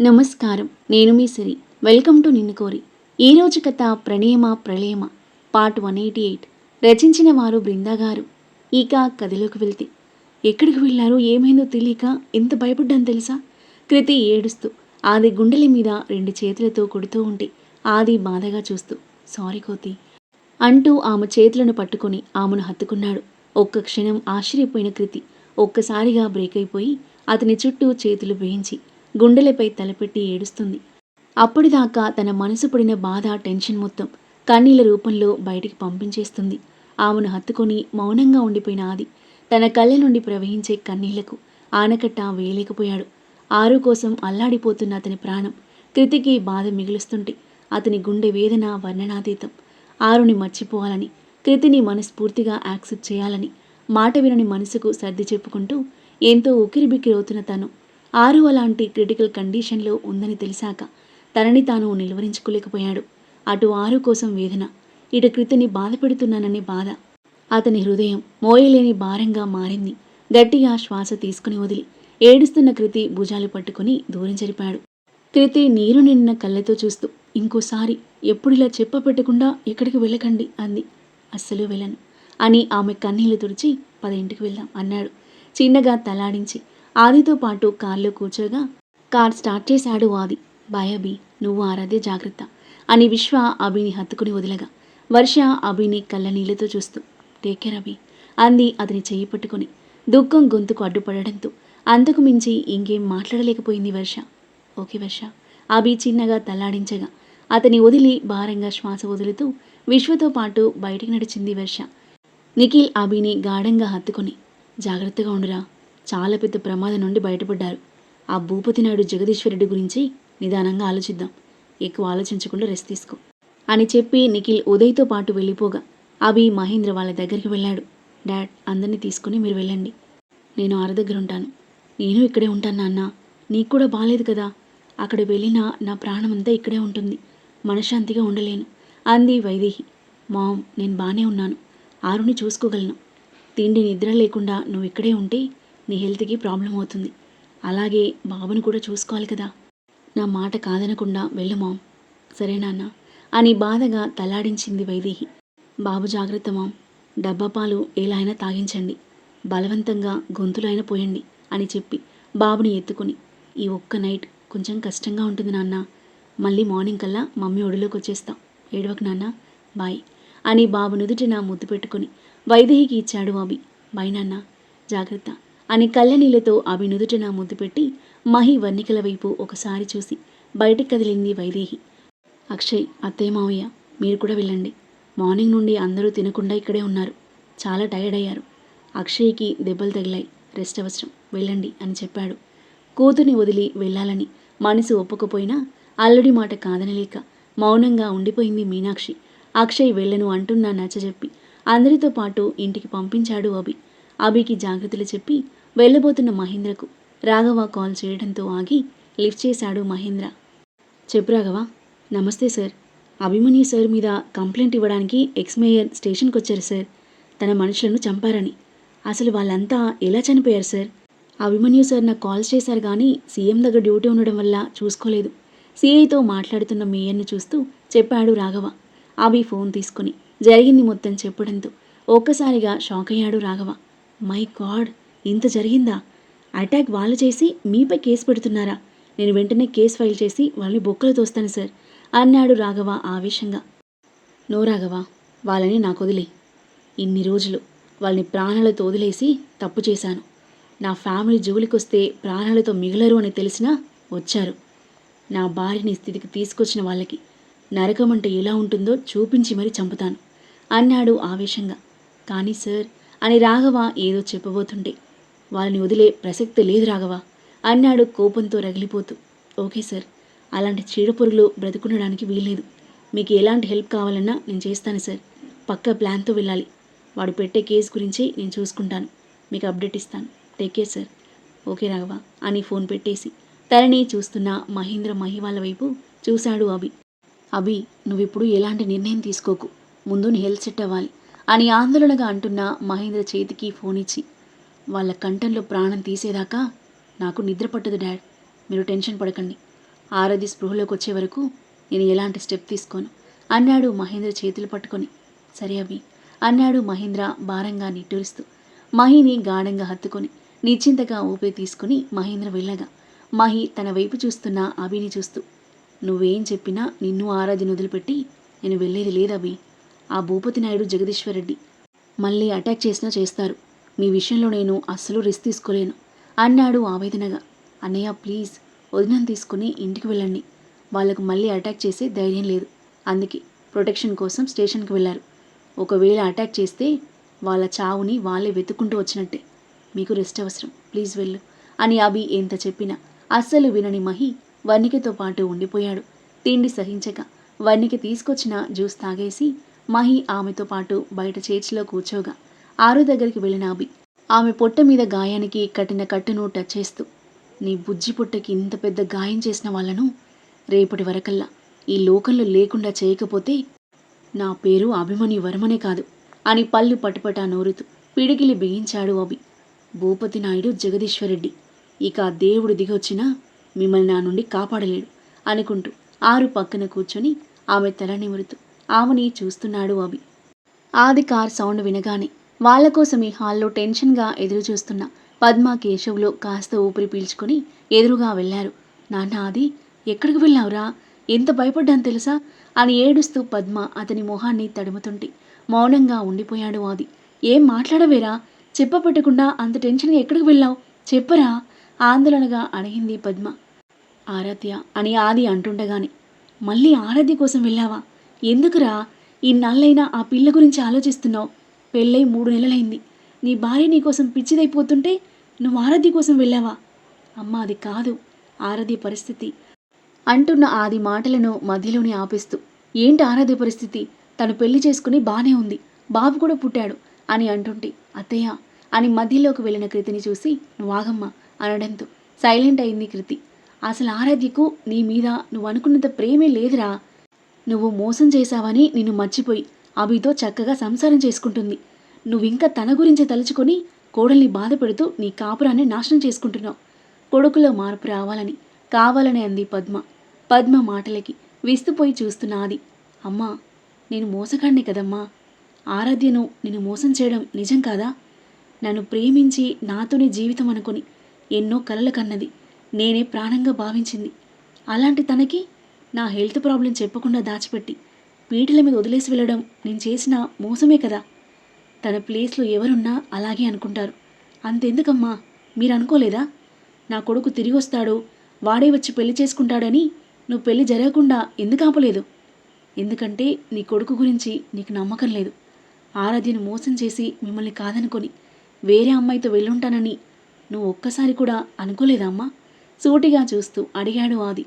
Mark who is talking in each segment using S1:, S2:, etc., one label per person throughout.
S1: నమస్కారం. నేను మీ సిరి. Welcome to నిన్ను కోరి. ఈరోజు కథ ప్రణయమ ప్రళయమ. Part one eighty eight. రచించిన వారు బృందాగారు ఇక కథలోకి వెళ్తే. ఎక్కడికి వెళ్ళారో ఏమైందో తెలియక ఎంత భయపడ్డాను తెలుసా? కృతి ఏడుస్తూ ఆది గుండెల మీద రెండు చేతులతో కొడుతూ ఉంటే ఆది బాధగా చూస్తూ సారీ కోతి అంటూ ఆమె చేతులను పట్టుకొని ఆమెను హత్తుకున్నాడు. ఒక్క క్షణం ఆశ్చర్యపోయిన కృతి ఒక్కసారిగా బ్రేక్ అయిపోయి అతని చుట్టూ చేతులు వేయించి గుండెలపై తలపెట్టి ఏడుస్తుంది. అప్పటిదాకా తన మనసు పడిన బాధ టెన్షన్ మొత్తం కన్నీళ్ళ రూపంలో బయటికి పంపించేస్తుంది. ఆమెను హత్తుకొని మౌనంగా ఉండిపోయిన ఆది తన కళ్ళ నుండి ప్రవహించే కన్నీళ్ళకు ఆనకట్ట వేయలేకపోయాడు. ఆరు కోసం అల్లాడిపోతున్న అతని ప్రాణం కృతికి బాధ మిగులుస్తుంటే అతని గుండె వేదన వర్ణనాతీతం. ఆరుని మర్చిపోవాలని కృతిని మనస్ఫూర్తిగా యాక్సెప్ట్ చేయాలని మాట వినని మనసుకు సర్ది చెప్పుకుంటూ ఎంతో ఉక్కిరిబిక్కిరవుతున్న తను ఆరు అలాంటి క్రిటికల్ కండిషన్లో ఉందని తెలిసాక తనని తాను నిలువరించుకోలేకపోయాడు. అటు ఆరు కోసం వేదన ఇటు కృతిని బాధ పెడుతున్నాననే బాధ అతని హృదయం మోయలేని భారంగా మారింది. గట్టిగా శ్వాస తీసుకుని వదిలి ఏడుస్తున్న కృతి భుజాలు పట్టుకుని దూరం జరిపాడు. కృతి నీరు నిండిన కళ్ళతో చూస్తూ ఇంకోసారి ఎప్పుడిలా చెప్ప పెట్టకుండా ఎక్కడికి వెళ్ళకండి అంది. అస్సలు వెళ్ళను అని ఆమె కన్నీళ్ళు తుడిచి పద ఇంటికి వెళ్దాం అన్నాడు. చిన్నగా తలాడించి ఆదితో పాటు కార్లో కూర్చోగా కార్ స్టార్ట్ చేశాడు ఆది. బాయ్ నువ్వు ఆరాధ్య జాగ్రత్త అని విశ్వ అభిని హత్తుకుని వదిలగా. వర్ష అభిని కళ్ళ నీళ్ళతో చూస్తూ టేక్ కేర్ అభి అంది అతని చెయ్యి పట్టుకొని. దుఃఖం గొంతుకు అడ్డుపడడంతో అంతకు మించి ఇంకేం మాట్లాడలేకపోయింది వర్ష. ఓకే వర్ష అభి చిన్నగా తల్లాడించగా అతని వదిలి భారంగా శ్వాస వదులుతూ విశ్వతో పాటు బయటికి నడిచింది వర్ష. నిఖిల్ అభిని గాఢంగా హత్తుకుని జాగ్రత్తగా ఉండురా చాలా పెద్ద ప్రమాదం నుండి బయటపడ్డారు. ఆ భూపతి నాయుడు జగదీశ్వరెడ్డి గురించి నిదానంగా ఆలోచిద్దాం. ఎక్కువ ఆలోచించకుండా రెస్ట్ తీసుకో. అని చెప్పి నిఖిల్ ఉదయ్తో పాటు వెళ్ళిపోగా. అభి మహేంద్ర వాళ్ళ దగ్గరికి వెళ్ళాడు. డాడ్ అందరినీ తీసుకుని మీరు వెళ్ళండి. నేను ఆరు దగ్గర ఉంటాను. నేను ఇక్కడే ఉంటాను నాన్న. నీకు కూడా బాగాలేదు కదా. అక్కడ వెళ్ళినా నా ప్రాణమంతా ఇక్కడే ఉంటుంది. మనశ్శాంతిగా ఉండలేను. అంది వైదేహి. మామ్ నేను బాగానే ఉన్నాను. ఆరుని చూసుకోగలను. తిండి నిద్ర లేకుండా నువ్వు ఇక్కడే ఉంటే నీ హెల్త్కి ప్రాబ్లం అవుతుంది. అలాగే బాబుని కూడా చూసుకోవాలి కదా. నా మాట కాదనకుండా వెళ్ళు మామ్. సరే నాన్న. అని బాధగా తలాడించింది వైదేహి. బాబు జాగ్రత్త మామ్. డబ్బా పాలు ఎలా అయినా తాగించండి. బలవంతంగా గొంతులైనా పోయండి అని చెప్పి బాబుని ఎత్తుకుని. ఈ ఒక్క నైట్ కొంచెం కష్టంగా ఉంటుంది నాన్న. మళ్ళీ మార్నింగ్ కల్లా మమ్మీ ఒడిలోకి వచ్చేస్తాం. ఏడవకు నాన్న. బాయ్. అని బాబు నుదుటిన ముద్దు పెట్టుకుని వైదేహికి ఇచ్చాడు అభి బాయ్ నాన్న. జాగ్రత్త. అని కళ్ళనీళ్ళతో అవి నుదుట నా ముద్దు పెట్టి మహి వర్ణికల వైపు ఒకసారి చూసి బయటికి కదిలింది వైదేహి. అక్షయ్ అత్తయ్య మావయ్య మీరు కూడా వెళ్ళండి. మార్నింగ్ నుండి అందరూ తినకుండా ఇక్కడే ఉన్నారు. చాలా టైర్డ్ అయ్యారు. అక్షయ్కి దెబ్బలు తగిలాయి. రెస్ట్ అవసరం. వెళ్ళండి అని చెప్పాడు. కూతుని వదిలి వెళ్ళాలని మనసు ఒప్పుకపోయినా అల్లుడి మాట కాదనలేక మౌనంగా ఉండిపోయింది మీనాక్షి. అక్షయ్ వెళ్ళను అంటున్నా నచ్చజెప్పి అందరితో పాటు ఇంటికి పంపించాడు అభి. అభికి జాగ్రత్తలు చెప్పి వెళ్ళబోతున్న మహేంద్రకు రాఘవ కాల్ చేయడంతో ఆగి లిఫ్ట్ చేశాడు మహేంద్ర. చెప్పు రాఘవ నమస్తే సార్. అభిమన్యు సార్ మీద కంప్లైంట్ ఇవ్వడానికి ఎక్స్ మేయర్ స్టేషన్కి వచ్చారు సార్. తన మనుషులను చంపారని. అసలు వాళ్ళంతా ఎలా చనిపోయారు సార్? అభిమన్యు సార్ నాకు కాల్స్ చేశారు కానీ సీఎం దగ్గర డ్యూటీ ఉండడం వల్ల చూసుకోలేదు. సీఐతో మాట్లాడుతున్న మేయర్ని చూస్తూ చెప్పాడు రాఘవ. అభి ఫోన్ తీసుకుని జరిగింది మొత్తం చెప్పడంతో ఒక్కసారిగా షాక్ అయ్యాడు రాఘవ. My God! ఇంత జరిగిందా? అటాక్ వాళ్ళు చేసి మీపై కేసు పెడుతున్నారా? నేను వెంటనే కేసు ఫైల్ చేసి వాళ్ళని బొక్కలు తోస్తాను సార్ అన్నాడు రాఘవ ఆవేశంగా. నో రాఘవ వాళ్ళని నాకు వదిలే. ఇన్ని రోజులు వాళ్ళని ప్రాణాలతో వదిలేసి తప్పు చేశాను. నా ఫ్యామిలీ జోలికొస్తే ప్రాణాలతో మిగలరు అని తెలిసినా వచ్చారు. నా భార్యని స్థితికి తీసుకొచ్చిన వాళ్ళకి నరకం అంటే ఎలా ఉంటుందో చూపించి మరీ చంపుతాను అన్నాడు ఆవేశంగా. కానీ సార్ అని రాఘవ ఏదో చెప్పబోతుంటే వాళ్ళని వదిలే ప్రసక్తి లేదు రాగవా అన్నాడు కోపంతో రగిలిపోతూ. ఓకే సార్ అలాంటి చీడపురుగులు బ్రతుకుండడానికి వీల్లేదు. మీకు ఎలాంటి హెల్ప్ కావాలన్నా నేను చేస్తాను సార్. పక్క ప్లాన్తో వెళ్ళాలి. వాడు పెట్టే కేసు గురించి నేను చూసుకుంటాను. మీకు అప్డేట్ ఇస్తాను. Take care sir. Okay Raghava అని ఫోన్ పెట్టేసి. తనని చూస్తున్న మహేంద్ర మహివాళ్ళ వైపు చూశాడు అభి. అభి నువ్విప్పుడు ఎలాంటి నిర్ణయం తీసుకోకు. ముందు నీ హెల్త్ సెట్ అవ్వాలి అని ఆందోళనగా అంటున్న మహేంద్ర చేతికి ఫోన్ ఇచ్చి. వాళ్ళ కంఠంలో ప్రాణం తీసేదాకా నాకు నిద్ర పట్టదు డాడ్. మీరు టెన్షన్ పడకండి. ఆరది స్పృహలోకి వచ్చే వరకు నేను ఎలాంటి స్టెప్ తీసుకోను. అన్నాడు మహేంద్ర చేతులు పట్టుకొని. సరే అభి అన్నాడు మహేంద్ర భారంగా నిట్టూరుస్తూ. మహిని గాఢంగా హత్తుకొని నిశ్చింతగా ఊపిరి తీసుకుని మహేంద్ర వెళ్ళగా. మహి తన వైపు చూస్తున్న అభిని చూస్తూ. నువ్వేం చెప్పినా నిన్ను ఆరాధ్యను వదిలిపెట్టి నేను వెళ్ళేది లేదభి. ఆ భూపతి నాయుడు జగదీశ్వరరెడ్డి మళ్ళీ అటాక్ చేసినా చేస్తారు. మీ విషయంలో నేను అస్సలు రిస్క్ తీసుకోలేను. అన్నాడు ఆవేదనగా. అన్నయ్య ప్లీజ్ వదినం తీసుకుని ఇంటికి వెళ్ళండి. వాళ్ళకు మళ్ళీ అటాక్ చేసే ధైర్యం లేదు. అందుకే ప్రొటెక్షన్ కోసం స్టేషన్కి వెళ్ళారు. ఒకవేళ అటాక్ చేస్తే వాళ్ళ చావుని వాళ్ళే వెతుక్కుంటూ వచ్చినట్టే. మీకు రెస్ట్ అవసరం. ప్లీజ్ వెళ్ళు. అని అభి ఎంత చెప్పినా అస్సలు వినని మహి వర్ణికతో పాటు ఉండిపోయాడు. తిండి సహించక వర్ణిక తీసుకొచ్చిన జ్యూస్ తాగేసి మహి ఆమెతో పాటు బయట చేర్చిలో కూర్చోగా. ఆరు దగ్గరికి వెళ్ళిన అభి ఆమె పొట్ట మీద గాయానికి కట్టిన కట్టును టచ్ చేస్తూ నీ బుజ్జి పొట్టకి ఇంత పెద్ద గాయం చేసిన వాళ్ళను రేపటి వరకల్లా ఈ లోకంలో లేకుండా చేయకపోతే నా పేరు అభిమన్యు వర్మనే కాదు అని పళ్ళు పటపటా నోరుతూ పిడికిలి బిగించాడు అభి. భూపతి నాయుడు జగదీశ్వరెడ్డి ఇక దేవుడు దిగొచ్చినా మిమ్మల్ని నా నుండి కాపాడలేడు అనుకుంటూ ఆరు పక్కన కూర్చొని ఆమె తల నిమురుతూ ఆమెని చూస్తున్నాడు అభి. ఆది కార్ సౌండ్ వినగానే వాళ్ళ కోసం ఈ హాల్లో టెన్షన్గా ఎదురు చూస్తున్న పద్మ కేశవులు కాస్త ఊపిరి పీల్చుకొని ఎదురుగా వెళ్ళారు. నాన్న ఆది ఎక్కడికి వెళ్ళావురా? ఎంత భయపడ్డాను తెలుసా? అని ఏడుస్తూ పద్మ అతని మొహాన్ని తడుముతుంటే మౌనంగా ఉండిపోయాడు ఆది. ఏం మాట్లాడవేరా? చెప్పపెట్టకుండా అంత టెన్షన్గా ఎక్కడికి వెళ్ళావు? చెప్పరా? ఆందోళనగా అడిగింది పద్మ. ఆరాధ్య అని ఆది అంటుండగానే మళ్ళీ ఆరాధ్య కోసం వెళ్ళావా? ఎందుకురా? ఈ నల్లైనా ఆ పిల్ల గురించి ఆలోచిస్తున్నావు. పెళ్ళై మూడు నెలలైంది. నీ భార్య నీకోసం పిచ్చిదైపోతుంటే నువ్వు ఆరాధ్య కోసం వెళ్ళావా? అమ్మ అది కాదు. ఆరాధ్య పరిస్థితి. అంటున్న ఆది మాటలను మధ్యలోనే ఆపేస్తూ ఏంటి ఆరాధ్య పరిస్థితి? తను పెళ్ళి చేసుకుని బానే ఉంది. బాబు కూడా పుట్టాడు అని అంటుంటే అత్తయ్య అని మధ్యలోకి వెళ్ళిన కృతిని చూసి నువ్వు అనడంతో సైలెంట్ అయింది కృతి. అసలు ఆరాధ్యకు నీ మీద నువ్వు అనుకున్నంత ప్రేమే లేదురా. నువ్వు మోసం చేశావని నిన్ను మర్చిపోయి అభితో చక్కగా సంసారం చేసుకుంటుంది. నువ్వింకా తన గురించి తలుచుకొని కోడల్ని బాధ పెడుతూ నీ కాపురాన్ని నాశనం చేసుకుంటున్నావు. కొడుకులో మార్పు రావాలని కావాలని అంది పద్మ. పద్మ మాటలకి విస్తుపోయి చూస్తున్నది అమ్మా నేను మోసగాడిని కదమ్మా. ఆరాధ్యను నేను మోసం చేయడం నిజం కాదా? నన్ను ప్రేమించి నాతోనే జీవితం అనుకుని ఎన్నో కలలు కన్నది. నేనే ప్రాణంగా భావించింది. అలాంటి తనకి నా హెల్త్ ప్రాబ్లం చెప్పకుండా దాచిపెట్టి పీటల మీద వదిలేసి వెళ్ళడం నేను చేసిన మోసమే కదా. తన ప్లేస్లో ఎవరున్నా అలాగే అనుకుంటారు. అంతెందుకమ్మా? మీరు అనుకోలేదా? నా కొడుకు తిరిగి వస్తాడు వాడే వచ్చి పెళ్ళి చేసుకుంటాడని నువ్వు పెళ్ళి జరగకుండా ఎందుకు ఆపలేదు? ఎందుకంటే నీ కొడుకు గురించి నీకు నమ్మకం లేదు. ఆరాధ్యను మోసం చేసి మిమ్మల్ని కాదనుకొని వేరే అమ్మాయితో వెళ్ళుంటానని నువ్వు ఒక్కసారి కూడా అనుకోలేదమ్మా సూటిగా చూస్తూ అడిగాడు ఆది.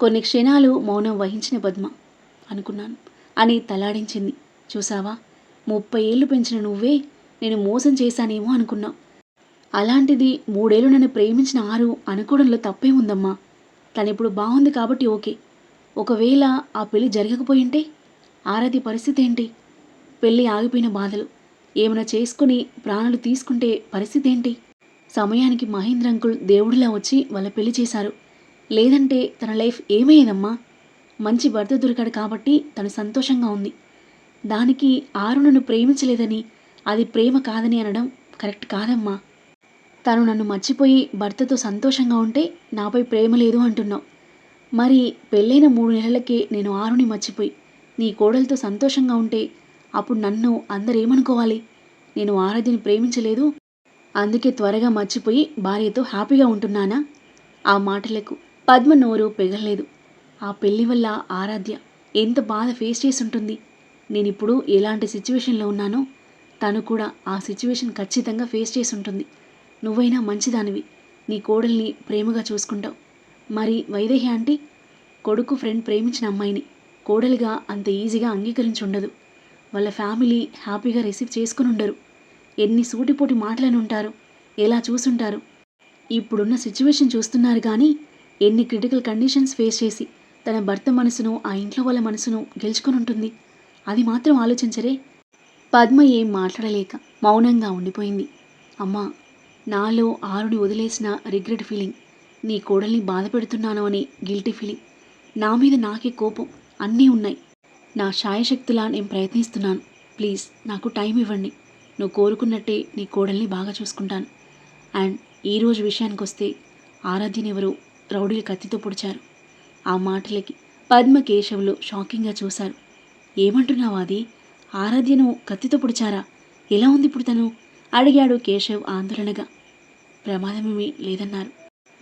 S1: కొన్ని క్షణాలు మౌనం వహించిన పద్మ. అనుకున్నాను. అని తలాడించింది. చూసావా? ముప్పై ఏళ్ళు పెంచిన నువ్వే నేను మోసం చేశానేమో అనుకున్నావు అలాంటిది మూడేళ్ళు నన్ను ప్రేమించిన ఆరు అనుకోవడంలో తప్పే ఉందమ్మా. తనిప్పుడు బాగుంది కాబట్టి ఓకే. ఒకవేళ ఆ పెళ్ళి జరగకపోయింటే? ఆరాధ్య పరిస్థితి ఏంటి? పెళ్ళి ఆగిపోయిన బాధలు. ఏమైనా చేసుకుని ప్రాణాలు తీసుకుంటే పరిస్థితి ఏంటి? సమయానికి మహేంద్ర అంకుల్ దేవుడిలా వచ్చి వాళ్ళ పెళ్ళి చేశారు. లేదంటే తన లైఫ్ ఏమయ్యేదమ్మా? మంచి భర్త దొరికాడు కాబట్టి తను సంతోషంగా ఉంది. దానికి ఆరు నన్ను ప్రేమించలేదని అది ప్రేమ కాదని అనడం కరెక్ట్ కాదమ్మా. తను నన్ను మర్చిపోయి భర్తతో సంతోషంగా ఉంటే నాపై ప్రేమ లేదు అంటున్నావు. మరి పెళ్ళైన మూడు నెలలకే నేను ఆరుని మర్చిపోయి నీ కోడలతో సంతోషంగా ఉంటే అప్పుడు నన్ను అందరేమనుకోవాలి? నేను ఆరాధ్యని ప్రేమించలేదు. అందుకే త్వరగా మర్చిపోయి భార్యతో హ్యాపీగా ఉంటున్నానా? ఆ మాటలకు పద్మ నోరు పెగలలేదు. ఆ పెళ్ళి వల్ల ఆరాధ్య ఎంత బాధ ఫేస్ చేసి ఉంటుంది నేనిప్పుడు ఎలాంటి సిచ్యువేషన్లో ఉన్నానో తను కూడా ఆ సిచ్యువేషన్ ఖచ్చితంగా ఫేస్ చేసి ఉంటుంది నువ్వైనా మంచిదానివి. నీ కోడల్ని ప్రేమగా చూసుకుంటావు. మరి వైదేహి ఆంటీ కొడుకు ఫ్రెండ్ ప్రేమించిన అమ్మాయిని కోడలిగా అంత ఈజీగా అంగీకరించి ఉండదు వాళ్ళ ఫ్యామిలీ హ్యాపీగా రిసీవ్ చేసుకుని ఉండరు. ఎన్ని సూటిపోటి మాటలను ఉంటారు ఎలా చూసుంటారు. ఇప్పుడున్న సిచ్యువేషన్ చూస్తున్నారు కానీ ఎన్ని క్రిటికల్ కండిషన్స్ ఫేస్ చేసి తన భర్త మనసును ఆ ఇంట్లో వాళ్ళ మనసును గెలుచుకొని ఉంటుంది. అది మాత్రం ఆలోచించరే. పద్మ ఏం మాట్లాడలేక మౌనంగా ఉండిపోయింది. అమ్మా నాలో ఆరుని వదిలేసిన రిగ్రెట్ ఫీలింగ్ నీ కోడల్ని బాధ పెడుతున్నాను అనే గిల్టీ ఫీలింగ్ నా మీద నాకే కోపం అన్నీ ఉన్నాయి. నా శాయశక్తులా నేను ప్రయత్నిస్తున్నాను. ప్లీజ్ నాకు టైం ఇవ్వండి. నువ్వు కోరుకున్నట్టే నీ కోడల్ని బాగా చూసుకుంటాను. అండ్ ఈరోజు విషయానికి వస్తే ఆరాధ్యని ఎవరు రౌడీలు కత్తితో పొడిచారు. ఆ మాటలకి పద్మకేశవులు షాకింగ్గా చూశారు. ఏమంటున్నావు అది ఆరాధ్యను కత్తితో పొడిచారా? ఎలా ఉంది ఇప్పుడు తను? అడిగాడు కేశవ్ ఆందోళనగా. ప్రమాదమేమీ లేదన్నారు.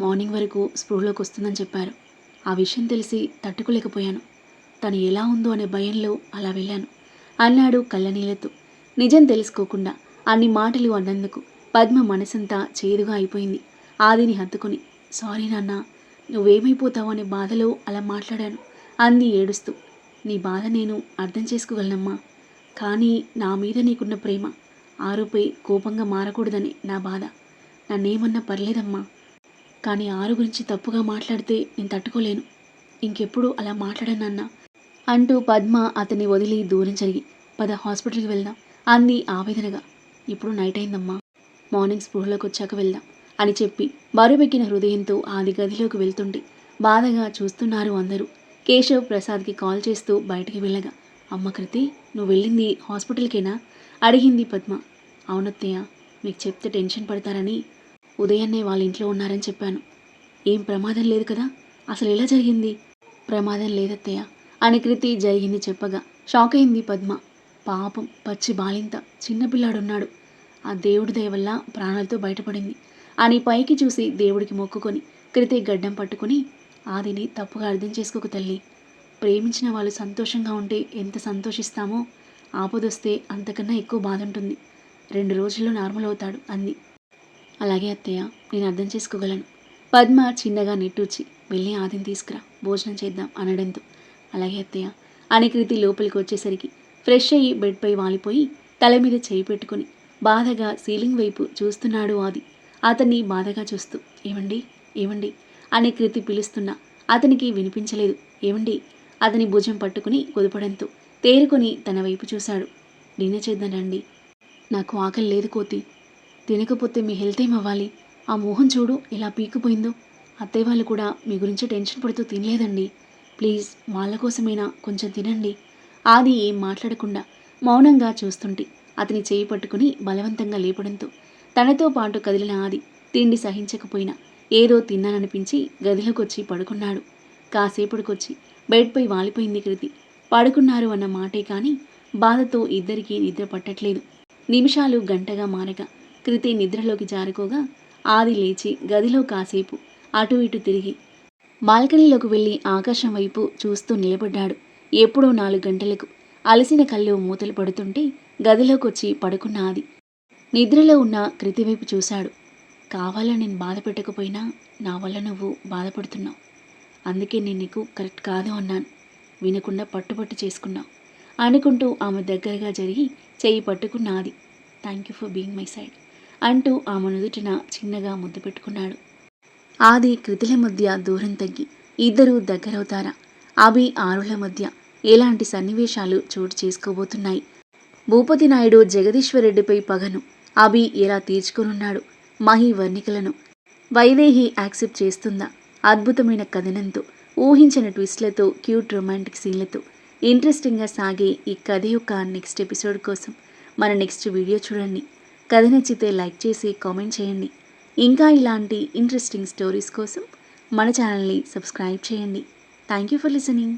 S1: మార్నింగ్ వరకు స్పృహలోకి వస్తుందని చెప్పారు. ఆ విషయం తెలిసి తట్టుకోలేకపోయాను. తను ఎలా ఉందో అనే భయంలో అలా వెళ్ళాను. అన్నాడు కళ్ళనీళ్ళతో నిజం తెలుసుకోకుండా అన్ని మాటలు అన్నందుకు పద్మ మనసంతా చేదుగా అయిపోయింది. ఆదిని హత్తుకొని సారీ నాన్న నువ్వేమైపోతావు అనే బాధలో అలా మాట్లాడాను. అంది ఏడుస్తూ. నీ బాధ నేను అర్థం చేసుకోగలనమ్మా. కానీ నా మీద నీకున్న ప్రేమ ఆరుపై కోపంగా మారకూడదని నా బాధ. నన్నేమన్నా పర్లేదమ్మా. కానీ ఆరు గురించి తప్పుగా మాట్లాడితే నేను తట్టుకోలేను. ఇంకెప్పుడు అలా మాట్లాడనన్నా? అంటూ పద్మ అతన్ని వదిలి దూరం జరిగి పద హాస్పిటల్కి వెళ్దాం అంది ఆవేదనగా. ఇప్పుడు నైట్ అయిందమ్మా. మార్నింగ్ స్పృహలోకి వచ్చాక వెళ్దాం. అని చెప్పి బరువెక్కిన హృదయంతో ఆది గదిలోకి వెళ్తుంటే బాధగా చూస్తున్నారు అందరూ. కేశవ్ ప్రసాద్కి కాల్ చేస్తూ బయటికి వెళ్ళగా అమ్మ కృతి నువ్వు వెళ్ళింది హాస్పిటల్కేనా? అడిగింది పద్మ. అవునత్తయ్య మీకు చెప్తే టెన్షన్ పడతారని ఉదయాన్నే వాళ్ళ ఇంట్లో ఉన్నారని చెప్పాను. ఏం ప్రమాదం లేదు కదా? అసలు ఎలా జరిగింది? ప్రమాదం లేదత్తయ్య అని కృతి జరిగింది చెప్పగా. షాక్ అయింది పద్మ. పాపం పచ్చి బాలింత చిన్నపిల్లాడున్నాడు ఆ దేవుడి దయ వల్ల ప్రాణాలతో బయటపడింది. అని పైకి చూసి దేవుడికి మొక్కుకొని కృతి గడ్డం పట్టుకుని ఆదిని తప్పుగా అర్థం చేసుకోక తల్లి. ప్రేమించిన వాళ్ళు సంతోషంగా ఉంటే ఎంత సంతోషిస్తామో? ఆపదొస్తే అంతకన్నా ఎక్కువ బాధ ఉంటుంది రెండు రోజుల్లో నార్మల్ అవుతాడు అంది. అలాగే అత్తయ్య నేను అర్థం చేసుకోగలను. పద్మ చిన్నగా నెట్టూచి వెళ్ళి ఆదిని తీసుకురా భోజనం చేద్దాం అనడంతో. అలాగే అత్తయ్య అని కృతి లోపలికి వచ్చేసరికి ఫ్రెష్ అయ్యి బెడ్పై వాలిపోయి తల మీద చేయి పెట్టుకుని బాధగా సీలింగ్ వైపు చూస్తున్నాడు ఆది. అతన్ని బాధగా చూస్తూ ఏమండి? ఏమండి? అని కృతి పిలుస్తున్నా. అతనికి వినిపించలేదు. ఏమండి? అతని భుజం పట్టుకుని కుదపడంతో తేరుకొని తన వైపు చూశాడు. డిన్నర్ చేద్దాం రండి. నాకు ఆకలి లేదు కోతి. తినకపోతే మీ హెల్త్ ఏమవ్వాలి? ఆ మోహం చూడు ఎలా పీకిపోయిందో అత్తయ్య వాళ్ళు కూడా మీ గురించి టెన్షన్ పడుతూ తినలేదండి. ప్లీజ్ వాళ్ళ కోసమైనా కొంచెం తినండి. ఆది ఏం మాట్లాడకుండా మౌనంగా చూస్తుంటే అతని చేయి పట్టుకుని బలవంతంగా లేపడంతో తనతో పాటు కదిలిన ఆది తిండి సహించకపోయినా ఏదో తిన్నాననిపించి గదిలోకొచ్చి పడుకున్నాడు. కాసేపటికొచ్చి బెడ్పై వాలిపోయింది కృతి పడుకున్నారు అన్న మాటే కానీ బాధతో ఇద్దరికీ నిద్ర పట్టట్లేదు. నిమిషాలు గంటగా మారగా కృతి నిద్రలోకి జారుకోగా ఆది లేచి గదిలో కాసేపు అటు ఇటు తిరిగి బాల్కనీలోకి వెళ్ళి ఆకాశం వైపు చూస్తూ నిలబడ్డాడు. ఎప్పుడో నాలుగు గంటలకు అలసిన కళ్ళు మూతలు పడుతుంటే గదిలోకొచ్చి పడుకున్న ఆది నిద్రలో ఉన్న కృతి వైపు చూశాడు. కావాలని నేను బాధ పెట్టకపోయినా నా వల్ల నువ్వు బాధపడుతున్నావు. అందుకే నేను నీకు కరెక్ట్ కాదు అన్నాను. వినకుండా పట్టుపట్టు చేసుకున్నావు. అనుకుంటూ ఆమె దగ్గరగా జరిగి చెయ్యి పట్టుకున్నాది. Thank you for being my side అంటూ ఆమె నుదుటిన చిన్నగా ముద్దు పెట్టుకున్నాడు. ఆది కృతుల మధ్య దూరం తగ్గి ఇద్దరూ దగ్గరవుతారా? అభి ఆరుల మధ్య ఎలాంటి సన్నివేశాలు చోటు చేసుకోబోతున్నాయి? భూపతి నాయుడు జగదీశ్వరరెడ్డిపై పగను అభి ఎలా తీర్చుకునున్నాడు. మహి వర్ణికలను. వైదేహి యాక్సెప్ట్ చేస్తుందా? అద్భుతమైన కథనంతో ఊహించిన ట్విస్ట్లతో క్యూట్ రొమాంటిక్ సీన్లతో. ఇంట్రెస్టింగ్గా సాగే ఈ కథ యొక్క నెక్స్ట్ ఎపిసోడ్ కోసం మన నెక్స్ట్ వీడియో చూడండి. కథ నచ్చితే లైక్ చేసి కామెంట్ చేయండి. ఇంకా ఇలాంటి ఇంట్రెస్టింగ్ స్టోరీస్ కోసం మన ఛానల్ని సబ్స్క్రైబ్ చేయండి. Thank you for listening.